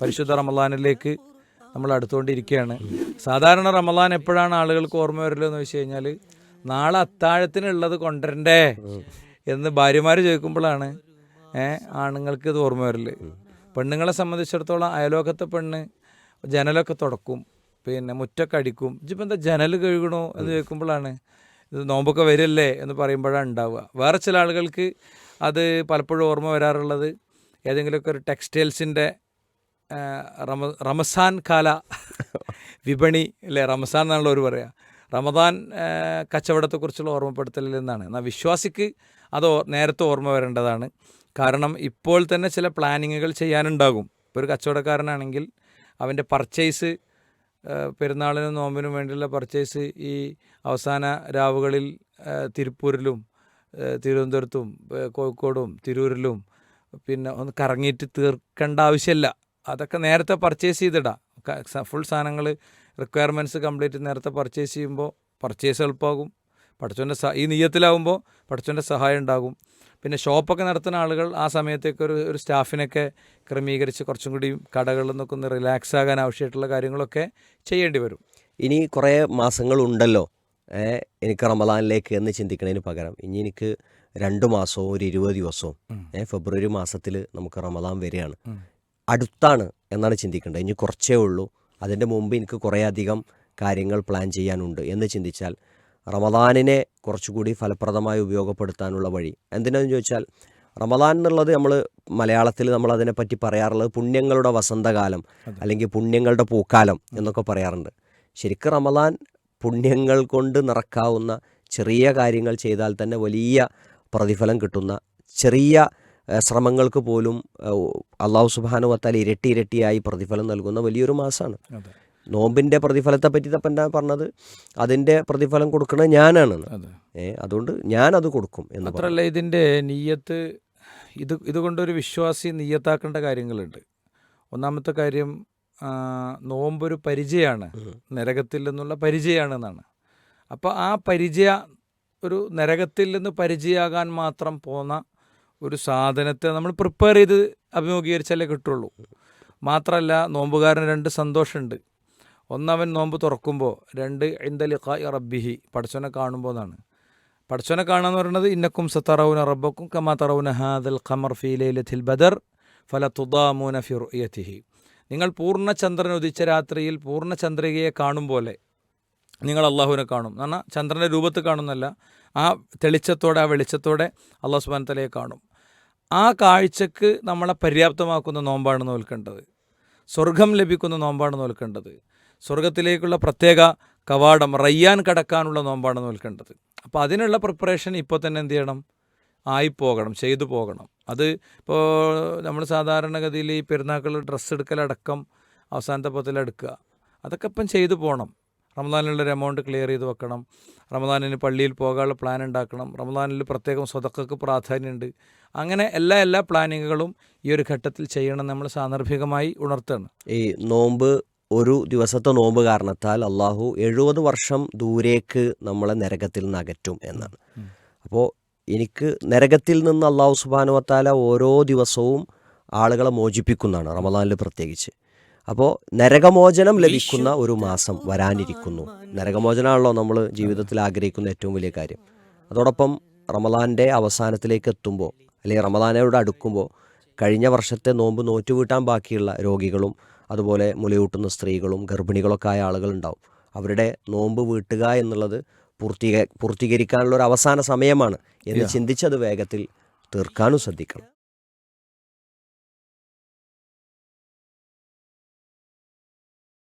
പരിശുദ്ധ റമലാനിലേക്ക് നമ്മൾ അടുത്തുകൊണ്ടിരിക്കുകയാണ്. സാധാരണ റമലാൻ എപ്പോഴാണ് ആളുകൾക്ക് ഓർമ്മ വരലെന്ന് വെച്ച് കഴിഞ്ഞാൽ നാളെ അത്താഴത്തിനുള്ളത് കൊണ്ടുവരണ്ടേ? എന്ന് ഭാര്യമാർ ചോദിക്കുമ്പോഴാണ് ആണുങ്ങൾക്ക് ഇത് ഓർമ്മ വരൽ. പെണ്ണുങ്ങളെ സംബന്ധിച്ചിടത്തോളം അയലോക്കത്തെ പെണ്ണ് ജനലൊക്കെ തുടക്കും പിന്നെ മുറ്റൊക്കെ അടിക്കും. ഇപ്പം എന്താ ജനൽ കഴുകണോ എന്ന് ചോദിക്കുമ്പോഴാണ് ഇത് നോമ്പൊക്കെ വരില്ലേ? എന്ന് പറയുമ്പോഴാണ് ഉണ്ടാവുക. വേറെ ചില ആളുകൾക്ക് അത് പലപ്പോഴും ഓർമ്മ വരാറുള്ളത് ഏതെങ്കിലുമൊക്കെ ഒരു ടെക്സ്റ്റൈൽസിന്റെ റമ റമസാൻ കാല വിപണി അല്ലേ? റമസാൻ എന്നാണല്ലോ ഒരു പറയുക റമദാൻ കച്ചവടത്തെക്കുറിച്ചുള്ള ഓർമ്മപ്പെടുത്തലിൽ നിന്നാണ്. എന്നാൽ വിശ്വാസിക്ക് അത് നേരത്തെ ഓർമ്മ വരേണ്ടതാണ്. കാരണം ഇപ്പോൾ തന്നെ ചില പ്ലാനിങ്ങുകൾ ചെയ്യാനുണ്ടാകും. ഇപ്പോൾ ഒരു കച്ചവടക്കാരനാണെങ്കിൽ അവന്റെ പർച്ചേസ് പെരുന്നാളിനും നോമ്പിനും വേണ്ടിയുള്ള പർച്ചേസ് ഈ അവസാന രാവുകളിൽ തിരുപ്പൂരിലും തിരുവനന്തപുരത്തും കോഴിക്കോടും തിരൂരിലും പിന്നെ ഒന്ന് കറങ്ങിയിട്ട് തീർക്കേണ്ട ആവശ്യമില്ല. അതൊക്കെ നേരത്തെ പർച്ചേസ് ചെയ്തിടാം. ഫുൾ സാധനങ്ങൾ റിക്വയർമെന്റ്സ് കംപ്ലീറ്റ് നേരത്തെ പർച്ചേസ് ചെയ്യുമ്പോൾ പർച്ചേസ് എളുപ്പമാകും. പഠിച്ചവന്റെ സഹ ഈ നീയത്തിലാവുമ്പോൾ പഠിച്ചവന്റെ സഹായം ഉണ്ടാകും. പിന്നെ ഷോപ്പൊക്കെ നടത്തുന്ന ആളുകൾ ആ സമയത്തേക്ക് ഒരു ഒരു സ്റ്റാഫിനൊക്കെ ക്രമീകരിച്ച് കുറച്ചും കൂടി കടകളിൽ നിന്നൊക്കെ ഒന്ന് റിലാക്സ് ആകാൻ ആവശ്യമായിട്ടുള്ള കാര്യങ്ങളൊക്കെ ചെയ്യേണ്ടി വരും. ഇനി കുറേ മാസങ്ങളുണ്ടല്ലോ എനിക്ക് റമദാനിലേക്ക് എന്ന് ചിന്തിക്കുന്നതിന് പകരം. ഇനി എനിക്ക് രണ്ട് മാസവും ഒരു ഇരുപത് ദിവസവും ഫെബ്രുവരി മാസത്തിൽ നമുക്ക് റമദാൻ വരികയാണ്. അടുത്താണ് എന്നാണ് ചിന്തിക്കേണ്ടത്. ഇനി കുറച്ചേ ഉള്ളൂ. അതിന്റെ മുമ്പ് എനിക്ക് കുറേയധികം കാര്യങ്ങൾ പ്ലാൻ ചെയ്യാനുണ്ട് എന്ന് ചിന്തിച്ചാൽ റമദാനിനെ കുറച്ചുകൂടി ഫലപ്രദമായി ഉപയോഗപ്പെടുത്താനുള്ള വഴി എന്തിനാന്ന് ചോദിച്ചാൽ റമദാൻ എന്നുള്ളത് നമ്മൾ മലയാളത്തിൽ നമ്മൾ അതിനെപ്പറ്റി പറയാറുള്ളത് പുണ്യങ്ങളുടെ വസന്തകാലം അല്ലെങ്കിൽ പുണ്യങ്ങളുടെ പൂക്കാലം എന്നൊക്കെ പറയാറുണ്ട്. ശരിക്കും റമദാൻ പുണ്യങ്ങൾ കൊണ്ട് നിറക്കാവുന്ന ചെറിയ കാര്യങ്ങൾ ചെയ്താൽ തന്നെ വലിയ പ്രതിഫലം കിട്ടുന്ന ചെറിയ ശ്രമങ്ങൾക്ക് പോലും അള്ളാഹു സുബാനു വത്താൽ ഇരട്ടി ഇരട്ടിയായി പ്രതിഫലം നൽകുന്ന വലിയൊരു മാസമാണ് നോമ്പിന്റെ പ്രതിഫലത്തെ പറ്റി തപ്പം എന്താ പറഞ്ഞത്? അതിന്റെ പ്രതിഫലം കൊടുക്കുന്നത് ഞാനാണ്. ഏ അതുകൊണ്ട് ഞാൻ അത് കൊടുക്കും എന്ന് മാത്രമല്ല ഇതിന്റെ നീയത്ത് ഇത് ഇതുകൊണ്ടൊരു വിശ്വാസി നീയത്താക്കേണ്ട കാര്യങ്ങളുണ്ട്. ഒന്നാമത്തെ കാര്യം നോമ്പൊരു പരിചയമാണ്. നരകത്തിൽ നിന്നുള്ള പരിചയമാണ് എന്നാണ് അപ്പോൾ ആ പരിചയ ഒരു നരകത്തിൽ നിന്ന് പരിചയമാകാൻ മാത്രം പോന്ന ഒരു സാധനത്തെ നമ്മൾ പ്രിപ്പയർ ചെയ്ത് അഭിമുഖീകരിച്ചാലേ കിട്ടുള്ളൂ. മാത്രമല്ല നോമ്പുകാരന് രണ്ട് സന്തോഷമുണ്ട്. ഒന്നവൻ നോമ്പ് തുറക്കുമ്പോൾ രണ്ട് ഇന്ദലിഖായി റബ്ബിഹി പടച്ചോനെ കാണുമ്പോൾ എന്നാണ്. പടച്ചോനെ കാണുക പറയുന്നത് ഇന്നക്കും സത്തറവുന റബ്ബക്കും കമാ തറൗന ഹാദൽ ഖമർ ഫീ ബദർ ഫല തുദാമൂന ഫി റുയത്തിഹി. നിങ്ങൾ പൂർണചന്ദ്രൻ ഉദിച്ച രാത്രിയിൽ പൂർണചന്ദ്രികയെ കാണും പോലെ നിങ്ങൾ അള്ളാഹുവിനെ കാണും. എന്ന് പറഞ്ഞാൽ ചന്ദ്രന്റെ രൂപത്തിൽ കാണുന്നല്ല ആ തെളിച്ചത്തോടെ ആ വെളിച്ചത്തോടെ അള്ളാഹു സുബാൻ തലയെ കാണും. ആ കാഴ്ചക്ക് നമ്മളെ പര്യാപ്തമാക്കുന്ന നോമ്പാണ് നോൽക്കേണ്ടത്. സ്വർഗം ലഭിക്കുന്ന നോമ്പാണ് നോൽക്കേണ്ടത്. സ്വർഗത്തിലേക്കുള്ള പ്രത്യേക കവാടം റയ്യാൻ കടക്കാനുള്ള നോമ്പാണ് നോൽക്കേണ്ടത്. അപ്പോൾ അതിനുള്ള പ്രിപ്പറേഷൻ ഇപ്പോൾ തന്നെ എന്ത് ചെയ്യണം? ആയിപ്പോകണം ചെയ്തു പോകണം. അത് ഇപ്പോൾ നമ്മൾ സാധാരണഗതിയിൽ ഈ പെരുന്നാക്കൾ ഡ്രസ്സ് എടുക്കലടക്കം അവസാനത്തെ പത്തിലെടുക്കുക. അതൊക്കെ ഇപ്പം ചെയ്തു പോകണം. റമദാനിലുള്ളൊരു എമൗണ്ട് ക്ലിയർ ചെയ്ത് വെക്കണം. റമദാനിന് പള്ളിയിൽ പോകാനുള്ള പ്ലാൻ ഉണ്ടാക്കണം. റമദാനിൽ പ്രത്യേകം സ്വതക്കൾക്ക് പ്രാധാന്യമുണ്ട്. അങ്ങനെ എല്ലാ എല്ലാ പ്ലാനിങ്ങുകളും ഈ ഒരു ഘട്ടത്തിൽ ചെയ്യണം നമ്മൾ സാന്ദർഭികമായി ഉണർത്തണം ഈ നോമ്പ് ഒരു ദിവസത്തെ നോമ്പ് കാരണത്താൽ അള്ളാഹു എഴുപത് വർഷം ദൂരേക്ക് നമ്മളെ നരകത്തിൽ നിന്ന് അകറ്റും എന്നാണ്. അപ്പോൾ എനിക്ക് നരകത്തിൽ നിന്ന് അള്ളാഹു സുബാനുവത്താല ഓരോ ദിവസവും ആളുകളെ മോചിപ്പിക്കുന്നതാണ് റമദാനിൽ പ്രത്യേകിച്ച്. അപ്പോൾ നരകമോചനം ലഭിക്കുന്ന ഒരു മാസം വരാനിരിക്കുന്നു. നരകമോചനമാണല്ലോ നമ്മൾ ജീവിതത്തിൽ ആഗ്രഹിക്കുന്ന ഏറ്റവും വലിയ കാര്യം. അതോടൊപ്പം റമദാന്റെ അവസാനത്തിലേക്ക് എത്തുമ്പോൾ അല്ലെങ്കിൽ റമദാനോട് അടുക്കുമ്പോൾ കഴിഞ്ഞ വർഷത്തെ നോമ്പ് നോറ്റുവീട്ടാൻ ബാക്കിയുള്ള രോഗികളും അതുപോലെ മുലയൂട്ടുന്ന സ്ത്രീകളും ഗർഭിണികളൊക്കെ ആയ ആളുകളുണ്ടാവും. അവരുടെ നോമ്പ് വീട്ടുക എന്നുള്ളത് പൂർത്തീക പൂർത്തീകരിക്കാനുള്ള ഒരു അവസാന സമയമാണ് എന്ന് ചിന്തിച്ചത് വേഗത്തിൽ തീർക്കാനും ശ്രദ്ധിക്കണം.